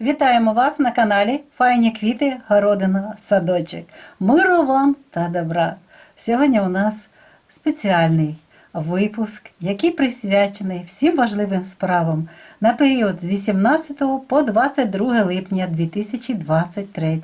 Вітаємо вас на каналі Файні квіти, городина, садочок. Миру вам та добра. Сьогодні у нас спеціальний випуск, який присвячений всім важливим справам на період з 18 по 22 липня 2023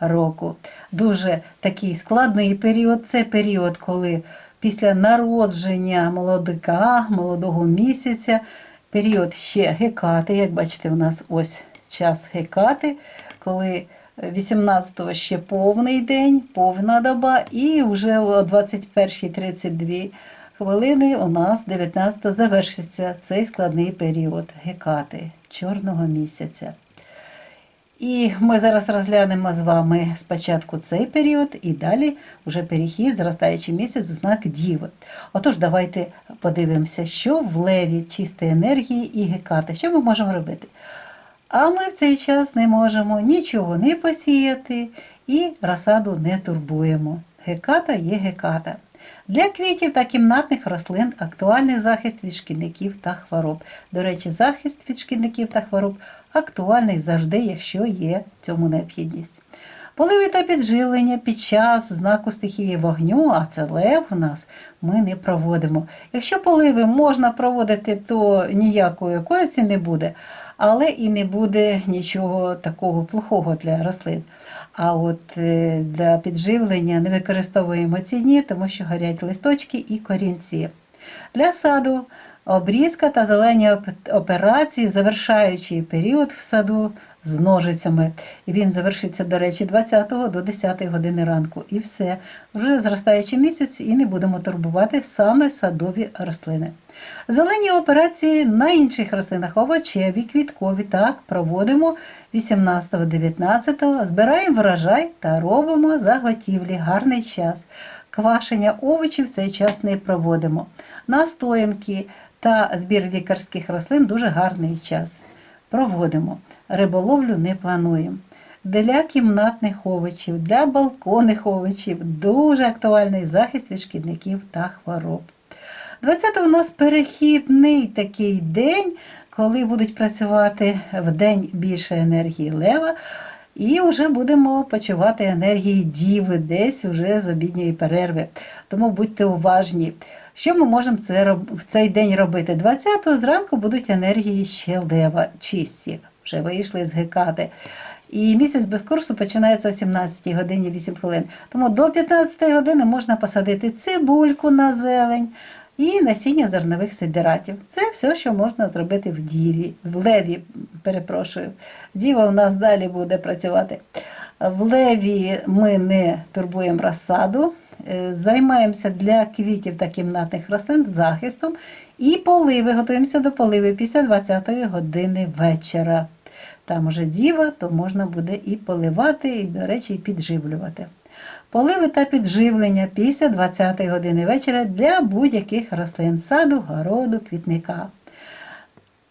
року. Дуже такий складний період. Це період, коли після народження молодика, молодого місяця, період ще гекати. Як бачите, у нас ось час гекати, коли 18-го ще повний день, повна доба, і вже о 21.32 хвилини у нас 19-го завершиться цей складний період гекати чорного місяця. І ми зараз розглянемо з вами спочатку цей період і далі вже перехід, зростаючий місяць, знак Діви. Отож, давайте подивимося, що в леві чистої енергії і гекати. Що ми можемо робити? А ми в цей час не можемо нічого не посіяти і розсаду не турбуємо. Геката є геката. Для квітів та кімнатних рослин актуальний захист від шкідників та хвороб. До речі, захист від шкідників та хвороб актуальний завжди, якщо є цьому необхідність. Поливи та підживлення під час знаку стихії вогню, а це лев у нас, ми не проводимо. Якщо поливи можна проводити, то ніякої користі не буде, але і не буде нічого такого плохого для рослин. А от е, для підживлення не використовуємо ці дні, тому що горять листочки і корінці. Для саду обрізка та зелені операції, завершаючий період в саду з ножицями. І він завершиться, до речі, 20 до 10 години ранку. І все. Вже зростаючий місяць і не будемо турбувати саме садові рослини. Зелені операції на інших рослинах овочеві, квіткові так проводимо 18-19, збираємо врожай та робимо заготівлі. Гарний час. Квашення овочів в цей час не проводимо. Настоянки та збір лікарських рослин дуже гарний час. Проводимо. Риболовлю не плануємо. Для кімнатних овочів, для балконних овочів дуже актуальний захист від шкідників та хвороб. 20 у нас перехідний такий день, коли будуть працювати в день більше енергії лева, і вже будемо почувати енергії діви десь уже з обідньої перерви. Тому будьте уважні. Що ми можемо це в цей день робити? 20-го зранку будуть енергії ще лева, чисті, вже вийшли з гекати. І місяць без курсу починається о 17 годині 8 хвилин. Тому до 15 години можна посадити цибульку на зелень і насіння зернових сидератів. Це все, що можна зробити в діві, в леві, перепрошую. Діва у нас далі буде працювати. В леві ми не турбуємо розсаду, займаємося для квітів та кімнатних рослин захистом і поливи. Готуємося до поливи після 20-ї години вечора. Там уже діва, то можна буде і поливати, і, до речі, і підживлювати. Поливи та підживлення після 20 години вечора для будь-яких рослин саду, городу, квітника.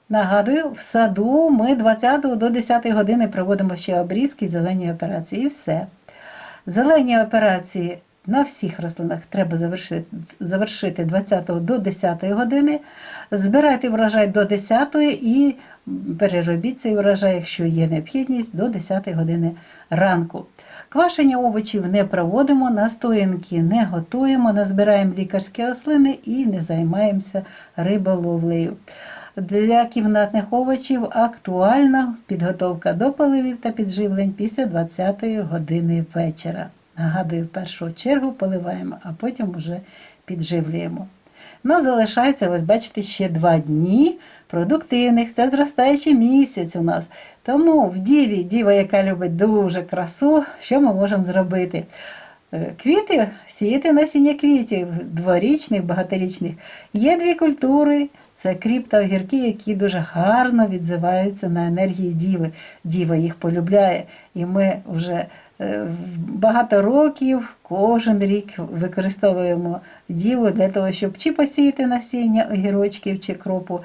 Нагадую, в саду ми 20 до 10 години проводимо ще обрізки, зелені операції і все. Зелені операції на всіх рослинах треба завершити, завершити 20 до 10 години. Збирайте врожай до 10 і переробіть цей врожай, якщо є необхідність, до 10 години ранку. Квашення овочів не проводимо, настоянки не готуємо, не збираємо лікарські рослини і не займаємося риболовлею. Для кімнатних овочів актуальна підготовка до поливів та підживлень після 20 години вечора. Нагадую, в першу чергу поливаємо, а потім вже підживлюємо. Ну, залишається, ось бачите, ще два дні продуктивних. Це зростаючий місяць у нас. Тому в діві, діва, яка любить дуже красу, що ми можемо зробити? Е, Квіти сіяти насіння квітів, дворічних, багаторічних. Є дві культури: це кріп та огірки, які дуже гарно відзиваються на енергії діви. Діва їх полюбляє. І ми вже багато років, кожен рік використовуємо діву для того, щоб чи посіяти насіння огірочків чи кропу.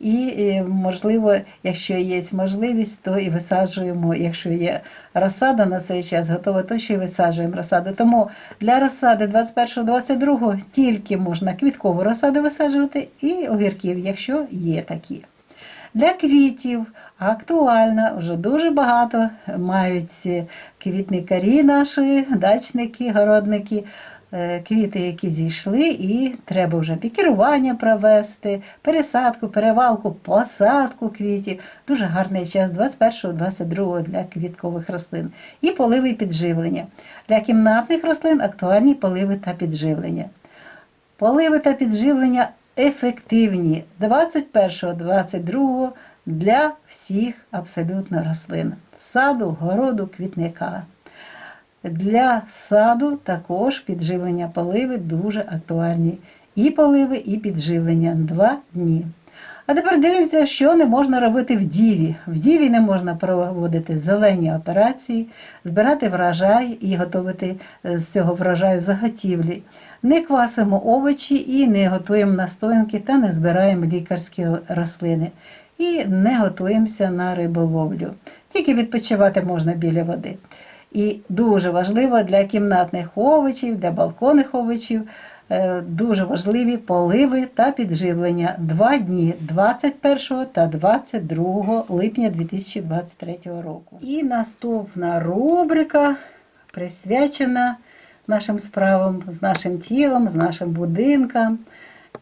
І, е, можливо, якщо є можливість, то і висаджуємо, якщо є розсада на цей час, готова, то ще й висаджуємо розсаду. Тому для розсади 21-22 тільки можна квіткову розсаду висаджувати і огірків, якщо є такі. Для квітів актуально, вже дуже багато мають квітникарі наші, дачники, городники. е, Квіти, які зійшли, і треба вже пікірування провести, пересадку, перевалку, посадку квітів. Дуже гарний час 21-22 для квіткових рослин. І поливи і підживлення. Для кімнатних рослин актуальні поливи та підживлення. Поливи та підживлення ефективні 21-22 для всіх абсолютно рослин. Саду, городу, квітника. Для саду також підживлення поливи дуже актуальні. І поливи, і підживлення два дні. А тепер дивимося, що не можна робити в діві. В діві не можна проводити зелені операції, збирати врожай і готувати з цього врожаю заготівлі. Не квасимо овочі і не готуємо настоянки та не збираємо лікарські рослини. І не готуємося на риболовлю. Тільки відпочивати можна біля води. І дуже важливо для кімнатних овочів, для балконних овочів е, дуже важливі поливи та підживлення два дні 21 та 22 липня 2023 року. І наступна рубрика присвячена нашим справам з нашим тілом, з нашим будинком.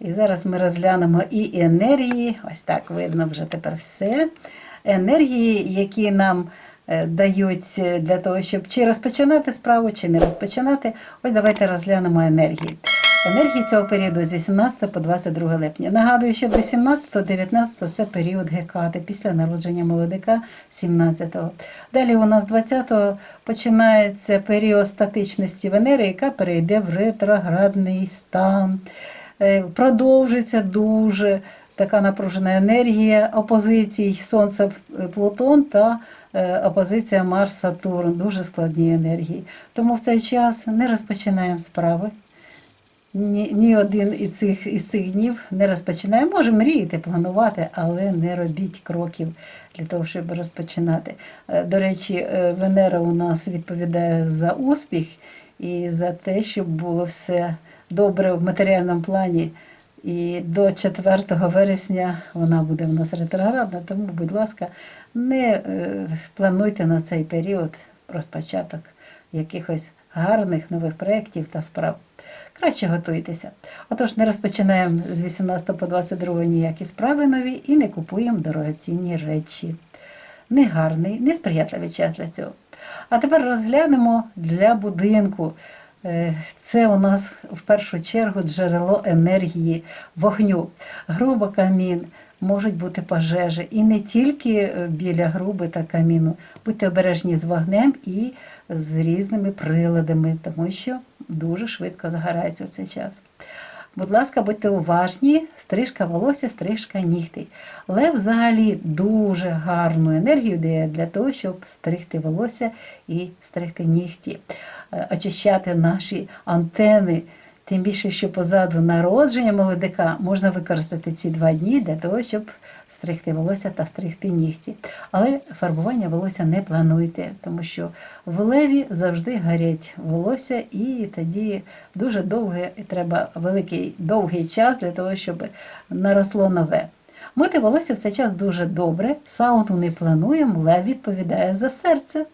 І зараз ми розглянемо і енергії, ось так видно вже тепер все. Енергії, які нам е, дають для того, щоб чи розпочинати справу, чи не розпочинати. Ось давайте розглянемо енергії. Енергії цього періоду з 18 по 22 липня. Нагадую, що 18-19 це період гекати, після народження молодика 17-го. Далі у нас 20-го починається період статичності Венери, яка перейде в ретроградний стан. Е, Продовжується дуже така напружена енергія опозицій Сонце е, Плутон та е, опозиція Марс Сатурн. Дуже складні енергії. Тому в цей час не розпочинаємо справи. Ні, ні один із цих, із цих днів не розпочинає. Може мріяти, планувати, але не робіть кроків для того, щоб розпочинати. Е, До речі, е, Венера у нас відповідає за успіх і за те, щоб було все добре в матеріальному плані. І до 4 вересня вона буде в нас ретроградна, тому, будь ласка, не е, плануйте на цей період розпочаток якихось гарних нових проєктів та справ. Краще готуйтеся. Отож, не розпочинаємо з 18 по 22 ніякі справи нові і не купуємо дорогоцінні речі. Негарний, несприятливий час для цього. А тепер розглянемо для будинку. Е, Це у нас в першу чергу джерело енергії вогню. Груба камін, можуть бути пожежі. І не тільки е, біля груби та каміну. Будьте обережні з вогнем і з різними приладами, тому що дуже швидко загорається в цей час. Будь ласка, будьте уважні, стрижка волосся, стрижка нігтей. Лев взагалі дуже гарну енергію дає для того, щоб стригти волосся і стригти нігті, Е, очищати наші антени. Тим більше, що позаду народження молодика можна використати ці два дні для того, щоб стригти волосся та стригти нігті. Але фарбування волосся не плануйте, тому що в леві завжди горять волосся, і тоді дуже довге, і треба великий довгий час для того, щоб наросло нове. Мити волосся в цей час дуже добре, сауну не плануємо, лев відповідає за серце.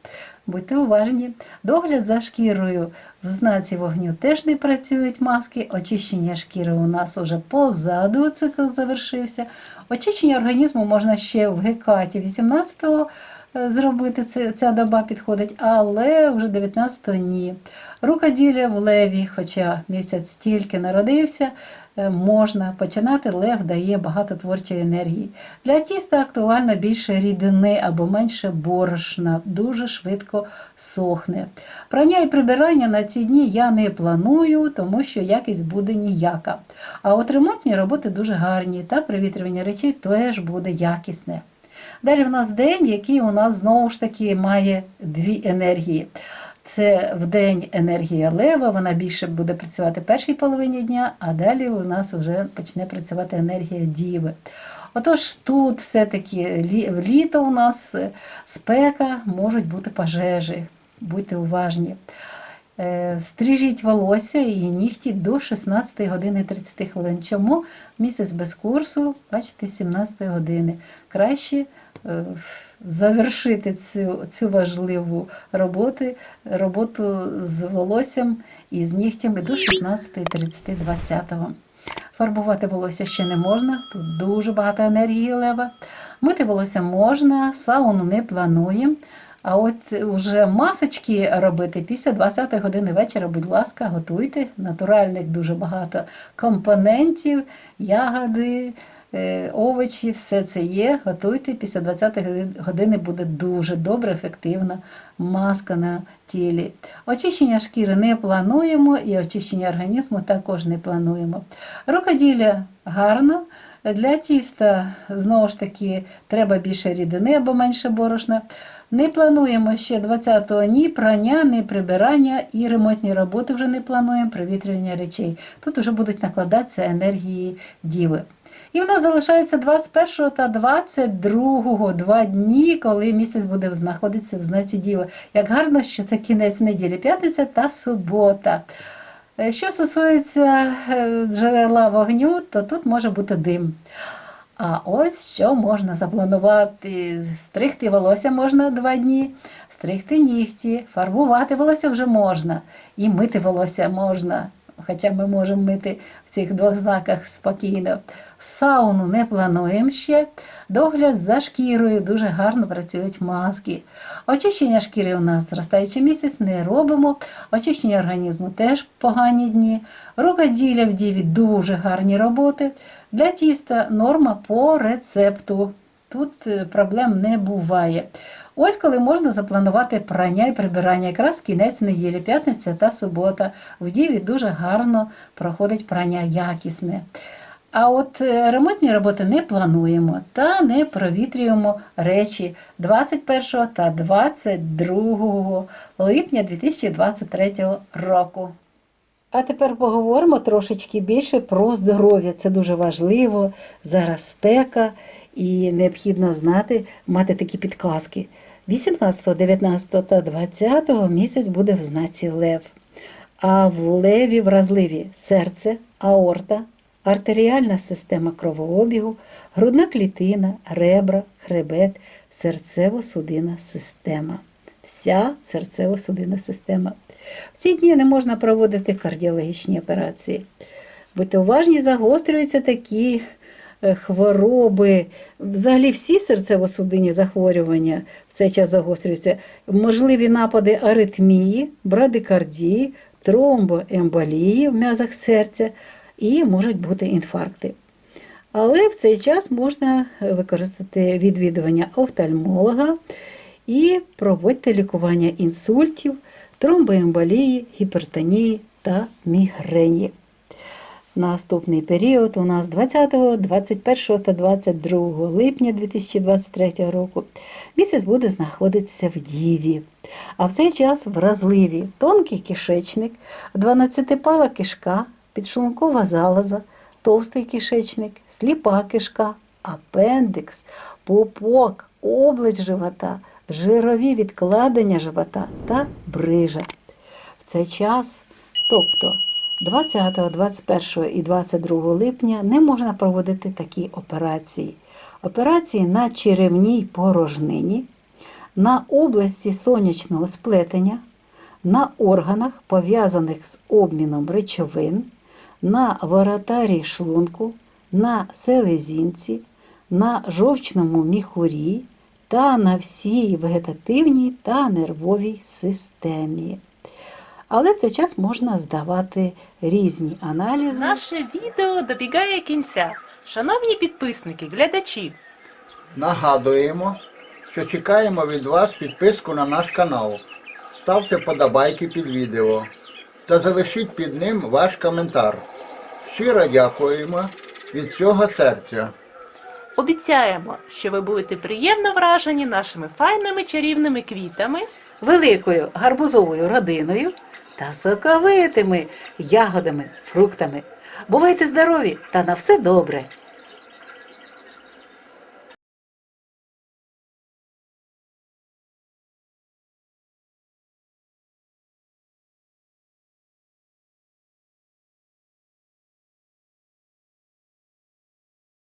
Будьте уважні. Догляд за шкірою в знаці вогню теж не працюють маски. Очищення шкіри у нас уже позаду цикл завершився. Очищення організму можна ще в гекаті 18-го е, зробити, це, ця доба підходить, але вже 19-го ні. Рукоділля в леві, хоча місяць тільки народився, е, можна починати. Лев дає багато творчої енергії. Для тіста актуально більше рідини або менше борошна, дуже швидко сохне. Прання і прибирання на ці дні я не планую, тому що якість буде ніяка. А от ремонтні роботи дуже гарні, та привітрювання речей теж буде якісне. Далі в нас день, який у нас знову ж таки має дві енергії. Це в день енергія лева, вона більше буде працювати в першій половині дня, а далі у нас вже почне працювати енергія діви. Отож, тут все-таки в літо у нас спека, можуть бути пожежі, будьте уважні. Е, Стрижіть волосся і нігті до 16 години 30 хвилин. Чому місяць без курсу, бачите, 17 години. Краще е, завершити цю, цю важливу роботу, роботу з волоссям і з нігтями до 16, 30, 20. Фарбувати волосся ще не можна, тут дуже багато енергії лева. Мити волосся можна, сауну не плануємо. А от уже масочки робити після 20 години вечора, будь ласка, готуйте. Натуральних дуже багато компонентів, ягоди, е, овочі, все це є. Готуйте. Після 20 години буде дуже добре, ефективна маска на тілі. Очищення шкіри не плануємо і очищення організму також не плануємо. Рукоділля гарно. Для тіста, знову ж таки, треба більше рідини або менше борошна. Не плануємо ще 20-го ні прання, ні прибирання і ремонтні роботи вже не плануємо, провітрювання речей. Тут вже будуть накладатися енергії діви. І в нас залишається 21 та 22 два дні, коли місяць буде знаходитися в знаці Діви. Як гарно, що це кінець неділі, п'ятниця та субота. Е, Що стосується е, джерела вогню, то тут може бути дим. А ось що можна запланувати. Стригти волосся можна два дні, стригти нігті, фарбувати волосся вже можна, і мити волосся можна. Хоча ми можемо мити в цих двох знаках спокійно. Сауну не плануємо ще. Догляд за шкірою дуже гарно працюють маски. Очищення шкіри у нас зростаючий місяць не робимо. Очищення організму теж погані дні. Рукоділля в діві дуже гарні роботи. Для тіста норма по рецепту. Тут е, проблем не буває. Ось коли можна запланувати прання і прибирання, якраз кінець неділі, п'ятниця та субота. В діві дуже гарно проходить прання якісне. А от е, ремонтні роботи не плануємо та не провітрюємо речі 21 та 22 липня 2023 року. А тепер поговоримо трошечки більше про здоров'я. Це дуже важливо. Зараз спека і необхідно знати, мати такі підказки. 18, 19 та 20 місяць буде в знаці Лев. А в леві вразливі серце, аорта, артеріальна система кровообігу, грудна клітина, ребра, хребет, серцево-судинна система. Вся серцево-судинна система. В ці дні не можна проводити кардіологічні операції. Будьте уважні, загострюються такі хвороби. Взагалі всі серцево-судинні захворювання в цей час загострюються. Можливі напади аритмії, брадикардії, тромбоемболії в м'язах серця і можуть бути інфаркти. Але в цей час можна використати відвідування офтальмолога і проводьте лікування інсультів, тромбоемболії, гіпертонії та мігрені. Наступний період у нас 20, 21 та 22 липня 2023 року. Місяць буде знаходитися в Діві. А в цей час вразливі тонкий кишечник, 12-пала кишка, підшлункова залоза, товстий кишечник, сліпа кишка, апендикс, пупок, область живота, жирові відкладення живота та брижа. В цей час, тобто 20, 21 і 22 липня, не можна проводити такі операції. Операції на черевній порожнині, на області сонячного сплетення, на органах, пов'язаних з обміном речовин, на воротарі шлунку, на селезінці, на жовчному міхурі та на всій вегетативній та нервовій системі. Але в цей час можна здавати різні аналізи. Наше відео добігає кінця. Шановні підписники, глядачі, Нагадуємо, що чекаємо від вас підписку на наш канал. Ставте подобайки під відео та залишіть під ним ваш коментар. Щиро дякуємо від всього серця. обіцяємо, що ви будете приємно вражені нашими файними чарівними квітами. Великою гарбузовою родиною та соковитими ягодами, фруктами. Бувайте здорові та на все добре!